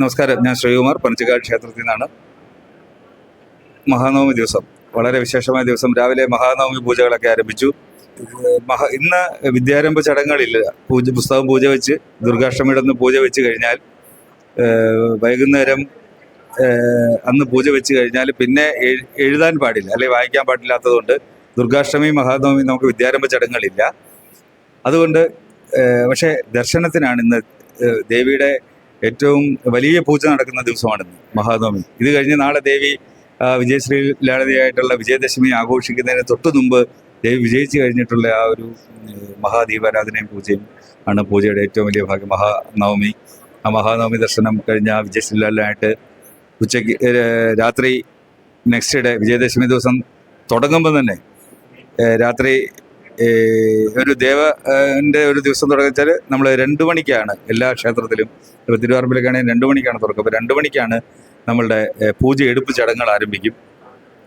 നമസ്കാരം ഞാൻ ശ്രീകുമാർ പനച്ചിക്കാട് ക്ഷേത്രത്തിൽ നിന്നാണ്. മഹാനവമി ദിവസം വളരെ വിശേഷമായ ദിവസം. രാവിലെ മഹാനവമി പൂജകളൊക്കെ ആരംഭിച്ചു. മഹാ ഇന്ന് വിദ്യാരംഭ ചടങ്ങുകളില്ല പൂജ പുസ്തകം പൂജ വെച്ച് ദുർഗാഷ്ടമിയുടെ അന്ന് പൂജ വെച്ച് കഴിഞ്ഞാൽ വൈകുന്നേരം അന്ന് പൂജ വെച്ച് കഴിഞ്ഞാൽ പിന്നെ എഴുതാൻ പാടില്ല അല്ലെങ്കിൽ വായിക്കാൻ പാടില്ലാത്തതുകൊണ്ട് ദുർഗാഷ്ടമി മഹാനവമി നമുക്ക് വിദ്യാരംഭ ചടങ്ങുകളില്ല. അതുകൊണ്ട് പക്ഷേ ദർശനത്തിനാണ് ഇന്ന് ദേവിയുടെ ഏറ്റവും വലിയ പൂജ നടക്കുന്ന ദിവസമാണിന്ന് മഹാനവമി ഇത് കഴിഞ്ഞ് നാളെ ദേവി വിജയശ്രീ ലാളിതയായിട്ടുള്ള വിജയദശമി ആഘോഷിക്കുന്നതിന് തൊട്ടു മുമ്പ് ദേവി വിജയിച്ചു കഴിഞ്ഞിട്ടുള്ള ആ ഒരു മഹാദീപാരാധനയും പൂജയും ആണ് പൂജയുടെ ഏറ്റവും വലിയ ഭാഗ്യം. മഹാനവമി ആ മഹാനവമി ദർശനം കഴിഞ്ഞ വിജയശ്രീലാലായിട്ട് ഉച്ചയ്ക്ക് ഏഹ്, രാത്രി നെക്സ്റ്റ് ഡേ വിജയദശമി ദിവസം തുടങ്ങുമ്പോൾ തന്നെ രാത്രി ഒരു ദേവ ന്റെ ഒരു ദിവസം തുടങ്ങിച്ചാൽ നമ്മൾ രണ്ട് മണിക്കാണ് എല്ലാ ക്ഷേത്രത്തിലും. ഇപ്പോൾ തിരുവാറമ്പിലൊക്കെയാണെങ്കിൽ രണ്ട് മണിക്കാണ് തുറക്കുക. അപ്പോൾ രണ്ട് മണിക്കാണ് നമ്മളുടെ പൂജ എടുപ്പ് ചടങ്ങുകൾ ആരംഭിക്കും.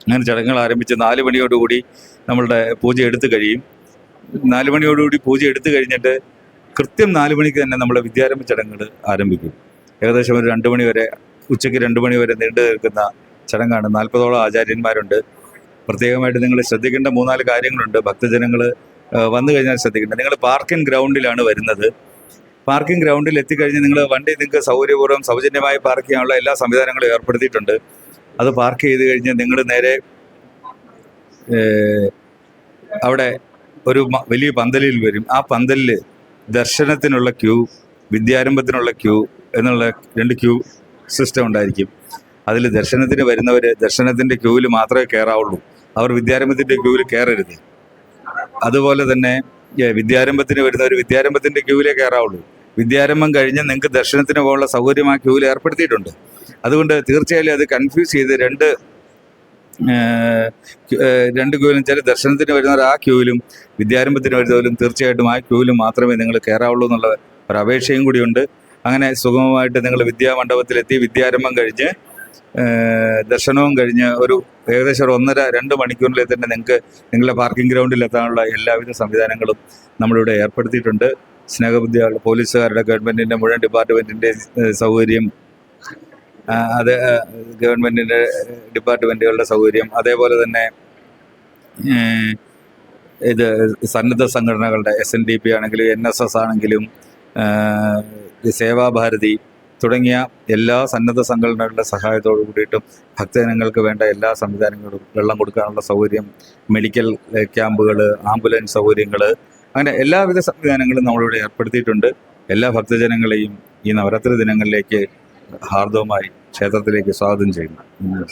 അങ്ങനെ ചടങ്ങുകൾ ആരംഭിച്ച് നാല് മണിയോടുകൂടി നമ്മളുടെ പൂജ എടുത്തു കഴിയും. നാല് മണിയോടുകൂടി പൂജ എടുത്തു കഴിഞ്ഞിട്ട് കൃത്യം നാല് മണിക്ക് തന്നെ നമ്മുടെ വിദ്യാരംഭ ചടങ്ങുകൾ ആരംഭിക്കും. ഏകദേശം ഒരു രണ്ട് മണി വരെ ഉച്ചയ്ക്ക് രണ്ട് മണി വരെ നീണ്ടു നിൽക്കുന്ന ചടങ്ങാണ്. നാൽപ്പതോളം ആചാര്യന്മാരുണ്ട്. പ്രത്യേകമായിട്ട് നിങ്ങൾ ശ്രദ്ധിക്കേണ്ട മൂന്നാൽ കാര്യങ്ങളുണ്ട്. ഭക്തജനങ്ങൾ വന്നു കഴിഞ്ഞാൽ ശ്രദ്ധിക്കേണ്ടത് നിങ്ങൾ പാർക്കിംഗ് ഗ്രൗണ്ടിലാണ് വരുന്നത്. പാർക്കിംഗ് ഗ്രൗണ്ടിൽ എത്തിക്കഴിഞ്ഞ് നിങ്ങൾ വണ്ടി നിങ്ങൾക്ക് സൗകര്യപൂർവം സൗജന്യമായി പാർക്ക് ചെയ്യാനുള്ള എല്ലാ സംവിധാനങ്ങളും ഏർപ്പെടുത്തിയിട്ടുണ്ട്. അത് പാർക്ക് ചെയ്ത് കഴിഞ്ഞ് നിങ്ങൾ നേരെ അവിടെ ഒരു വലിയ പന്തലിൽ വരും. ആ പന്തലിൽ ദർശനത്തിനുള്ള ക്യൂ വിദ്യാരംഭത്തിനുള്ള ക്യൂ എന്നുള്ള രണ്ട് ക്യൂ സിസ്റ്റം ഉണ്ടായിരിക്കും. അതിൽ ദർശനത്തിന് വരുന്നവർ ദർശനത്തിന്റെ ക്യൂവിൽ മാത്രമേ കയറാവുള്ളൂ. അവർ വിദ്യാരംഭത്തിന്റെ ക്യൂവിൽ കയറരുത്. അതുപോലെ തന്നെ വിദ്യാരംഭത്തിന് വിദ്യാരംഭത്തിന് വരുന്നവർ വിദ്യാരംഭത്തിന്റെ ക്യൂവിലേ കയറാവുള്ളൂ. വിദ്യാരംഭം കഴിഞ്ഞ് നിങ്ങൾക്ക് ദർശനത്തിന് പോകാനുള്ള സൗകര്യം ആ ക്യൂവിൽ ഏർപ്പെടുത്തിയിട്ടുണ്ട്. അതുകൊണ്ട് തീർച്ചയായും അത് കൺഫ്യൂസ് ചെയ്ത് രണ്ട് രണ്ട് ക്യൂവിലും വെച്ചാൽ ദർശനത്തിന് വരുന്നവർ ആ ക്യൂവിലും വിദ്യാരംഭത്തിന് വരുന്നവരും തീർച്ചയായിട്ടും ആ ക്യൂവിലും മാത്രമേ നിങ്ങൾ കയറാവുള്ളൂ എന്നുള്ള ഒരു അപേക്ഷയും കൂടിയുണ്ട്. അങ്ങനെ സുഗമമായിട്ട് നിങ്ങൾ വിദ്യാമണ്ഡപത്തിലെത്തി വിദ്യാരംഭം കഴിഞ്ഞ് ദർശനവും കഴിഞ്ഞ് ഒരു ഏകദേശം ഒരു ഒന്നര രണ്ട് മണിക്കൂറിലെ തന്നെ നിങ്ങൾക്ക് നിങ്ങളുടെ പാർക്കിംഗ് ഗ്രൗണ്ടിൽ എത്താനുള്ള എല്ലാവിധ സംവിധാനങ്ങളും നമ്മളിവിടെ ഏർപ്പെടുത്തിയിട്ടുണ്ട്. സ്നേഹബുദ്ധിയുള്ള പോലീസുകാരുടെ ഗവൺമെന്റിന്റെ മുഴുവൻ ഡിപ്പാർട്ട്മെന്റിന്റെ സൗകര്യം അത് ഗവൺമെന്റിന്റെ ഡിപ്പാർട്ട്മെന്റുകളുടെ സൗകര്യം അതേപോലെ തന്നെ ഇത് സന്നദ്ധ സംഘടനകളുടെ എസ് എൻ ഡി പി ആണെങ്കിലും എൻ എസ് എസ് ആണെങ്കിലും സേവാഭാരതി തുടങ്ങിയ എല്ലാ സന്നദ്ധ സംഘടനകളുടെ സഹായത്തോടു കൂടിയിട്ടും ഭക്തജനങ്ങൾക്ക് വേണ്ട എല്ലാ സംവിധാനങ്ങളും വെള്ളം കൊടുക്കാനുള്ള സൗകര്യം മെഡിക്കൽ ക്യാമ്പുകൾ ആംബുലൻസ് സൗകര്യങ്ങൾ അങ്ങനെ എല്ലാവിധ സംവിധാനങ്ങളും നമ്മളിവിടെ ഏർപ്പെടുത്തിയിട്ടുണ്ട്. എല്ലാ ഭക്തജനങ്ങളെയും ഈ നവരാത്രി ദിനങ്ങളിലേക്ക് ഹാർദവമായി ക്ഷേത്രത്തിലേക്ക് സ്വാഗതം ചെയ്യുന്നു.